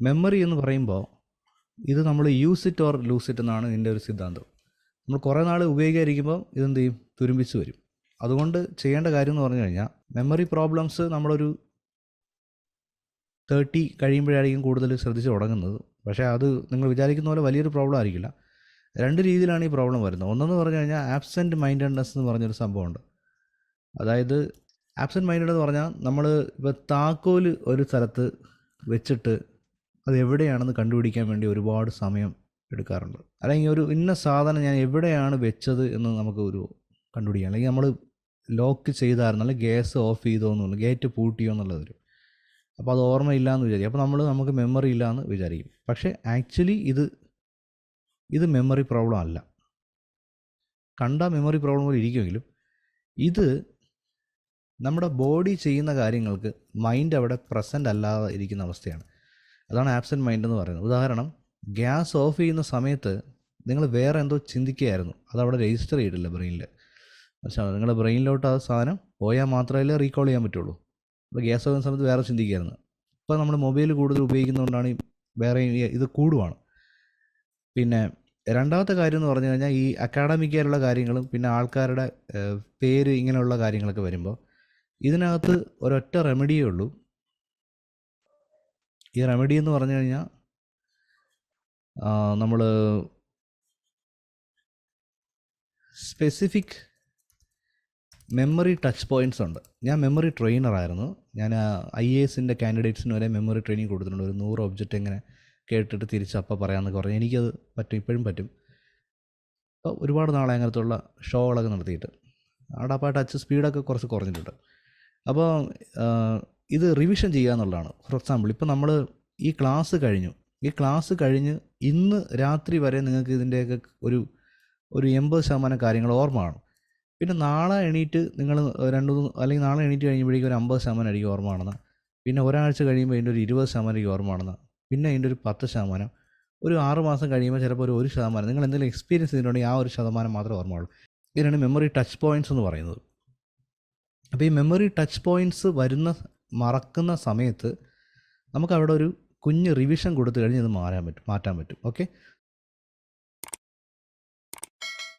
Memory എന്ന് പറയുമ്പോൾ ഇത് നമ്മൾ use it or lose it എന്നാണ് ഇതിന്റെ ഒരു സിദ്ധാന്തം. നമ്മൾ കുറേ നാൾ ഉപയോഗിക്കാതിരിക്കുമ്പോൾ ഇതെന്ത് ചെയ്യും? തുരുമ്പിച്ച് വരും. അതുകൊണ്ട് ചെയ്യേണ്ട കാര്യം എന്ന് പറഞ്ഞു കഴിഞ്ഞാൽ മെമ്മറി പ്രോബ്ലംസ് നമ്മളൊരു തേർട്ടി കഴിയുമ്പോഴായിരിക്കും കൂടുതൽ ശ്രദ്ധിച്ച് തുടങ്ങുന്നത്. പക്ഷേ അത് നിങ്ങൾ വിചാരിക്കുന്ന പോലെ വലിയൊരു പ്രോബ്ലം ആയിരിക്കില്ല. രണ്ട് രീതിയിലാണ് ഈ പ്രോബ്ലം വരുന്നത്. ഒന്നെന്ന് പറഞ്ഞു കഴിഞ്ഞാൽ ആബ്സെന്റ് മൈൻഡഡ്നെസ് എന്ന് പറഞ്ഞൊരു സംഭവമുണ്ട്. അതായത് ആബ്സെന്റ് മൈൻഡഡ് എന്ന് പറഞ്ഞാൽ നമ്മൾ ഇപ്പോൾ താക്കോൽ ഒരു സ്ഥലത്ത് വെച്ചിട്ട് അത് എവിടെയാണെന്ന് കണ്ടുപിടിക്കാൻ വേണ്ടി ഒരുപാട് സമയം എടുക്കാറുണ്ട്. അല്ലെങ്കിൽ ഒരു ഇന്ന സാധനം ഞാൻ എവിടെയാണ് വെച്ചത് എന്ന് നമുക്ക് ഒരു കണ്ടുപിടിക്കാം. അല്ലെങ്കിൽ നമ്മൾ ലോക്ക് ചെയ്തായിരുന്നു അല്ലെങ്കിൽ ഗ്യാസ് ഓഫ് ചെയ്തോ എന്നുള്ള ഗേറ്റ് പൂട്ടിയോ എന്നുള്ളതൊരു അപ്പോൾ അത് ഓർമ്മയില്ല എന്ന് വിചാരിക്കും. അപ്പോൾ നമ്മൾ നമുക്ക് മെമ്മറി ഇല്ല എന്ന് വിചാരിക്കും. പക്ഷേ ആക്ച്വലി ഇത് ഇത് മെമ്മറി പ്രോബ്ലം അല്ല. കണ്ട മെമ്മറി പ്രോബ്ലം പോലെ ഇരിക്കുമെങ്കിലും ഇത് നമ്മുടെ ബോഡി ചെയ്യുന്ന കാര്യങ്ങൾക്ക് മൈൻഡ് അവിടെ പ്രസന്റ് അല്ലാതെ ഇരിക്കുന്ന അവസ്ഥയാണ്. അതാണ് ആബ്സെന്റ് മൈൻഡ് എന്ന് പറയുന്നത്. ഉദാഹരണം ഗ്യാസ് ഓഫ് ചെയ്യുന്ന സമയത്ത് നിങ്ങൾ വേറെ എന്തോ ചിന്തിക്കുകയായിരുന്നു. അതവിടെ രജിസ്റ്റർ ചെയ്തിട്ടില്ല ബ്രെയിനിൽ പക്ഷേ നിങ്ങളുടെ ബ്രെയിനിലോട്ട് ആ സാധനം പോയാൽ മാത്രമല്ലേ റീകോൾ ചെയ്യാൻ പറ്റുള്ളൂ. അപ്പോൾ ഗ്യാസ് ഓഫ് സമയത്ത് വേറെ ചിന്തിക്കുകയായിരുന്നു. ഇപ്പോൾ നമ്മൾ മൊബൈൽ കൂടുതൽ ഉപയോഗിക്കുന്നതുകൊണ്ടാണ് വേറെ ഇത് കൂടുവാണ്. പിന്നെ രണ്ടാമത്തെ കാര്യം എന്ന് പറഞ്ഞു കഴിഞ്ഞാൽ ഈ അക്കാഡമിക്കായിട്ടുള്ള കാര്യങ്ങളും പിന്നെ ആൾക്കാരുടെ പേര് ഇങ്ങനെയുള്ള കാര്യങ്ങളൊക്കെ വരുമ്പോൾ ഇതിനകത്ത് ഒരൊറ്റ റെമഡിയേ ഉള്ളൂ. ഈ റെമഡി എന്ന് പറഞ്ഞു കഴിഞ്ഞാൽ നമ്മൾ സ്പെസിഫിക് മെമ്മറി ടച്ച് പോയിന്റ്സ് ഉണ്ട്. ഞാൻ മെമ്മറി ട്രെയിനറായിരുന്നു ഞാൻ ഐ എ എസിന്റെ കാൻഡിഡേറ്റ്സിന് വരെ മെമ്മറി ട്രെയിനിങ് കൊടുത്തിട്ടുണ്ട്. ഒരു നൂറ് ഒബ്ജക്റ്റ് എങ്ങനെ കേട്ടിട്ട് തിരിച്ച് അപ്പം പറയാമെന്നൊക്കെ പറഞ്ഞു എനിക്കത് പറ്റും ഇപ്പോഴും പറ്റും. അപ്പോൾ ഒരുപാട് നാളെ അങ്ങനത്തുള്ള ഷോകളൊക്കെ നടത്തിയിട്ട്. അവിടെ അപ്പോൾ ടച്ച് സ്പീഡൊക്കെ കുറച്ച് കുറഞ്ഞിട്ടുണ്ട്. അപ്പോൾ ഇത് റിവിഷൻ ചെയ്യുക എന്നുള്ളതാണ്. ഫോർ എക്സാമ്പിൾ ഇപ്പോൾ നമ്മൾ ഈ ക്ലാസ് കഴിഞ്ഞു. ഈ ക്ലാസ് കഴിഞ്ഞ് ഇന്ന് രാത്രി വരെ നിങ്ങൾക്ക് ഇതിന്റെയൊക്കെ ഒരു ഒരു എൺപത് ശതമാനം കാര്യങ്ങൾ ഓർമ്മ കാണും. പിന്നെ നാളെ എണീറ്റ് നിങ്ങൾ രണ്ട് മൂന്ന് അല്ലെങ്കിൽ നാളെ എണീറ്റ് കഴിയുമ്പോഴേക്കും ഒരു അമ്പത് ശതമാനം ആയിരിക്കും ഓർമ്മ കാണുന്ന പിന്നെ ഒരാഴ്ച കഴിയുമ്പോൾ അതിന്റെ ഒരു ഇരുപത് ശതമാനം ആയിരിക്കും ഓർമ്മ കാണുന്ന പിന്നെ അതിന്റെ ഒരു പത്ത് ശതമാനം. ഒരു ആറ് മാസം കഴിയുമ്പോൾ ചിലപ്പോൾ ഒരു ഒരു ശതമാനം. നിങ്ങൾ എന്തെങ്കിലും എക്സ്പീരിയൻസ് ചെയ്തിട്ടുണ്ടെങ്കിൽ ആ ഒരു ശതമാനം മാത്രമേ ഓർമ്മയുള്ളൂ ഇതിനാണ് മെമ്മറി ടച്ച് പോയിന്റ്സ് എന്ന് പറയുന്നത്. അപ്പോൾ ഈ മെമ്മറി ടച്ച് പോയിന്റ്സ് വരുന്ന മറക്കുന്ന സമയത്ത് നമുക്കവിടെ ഒരു കുഞ്ഞ് റിവിഷൻ കൊടുത്തു കഴിഞ്ഞ് ഇത് മാറാൻ പറ്റും മാറ്റാൻ പറ്റും. ഓക്കെ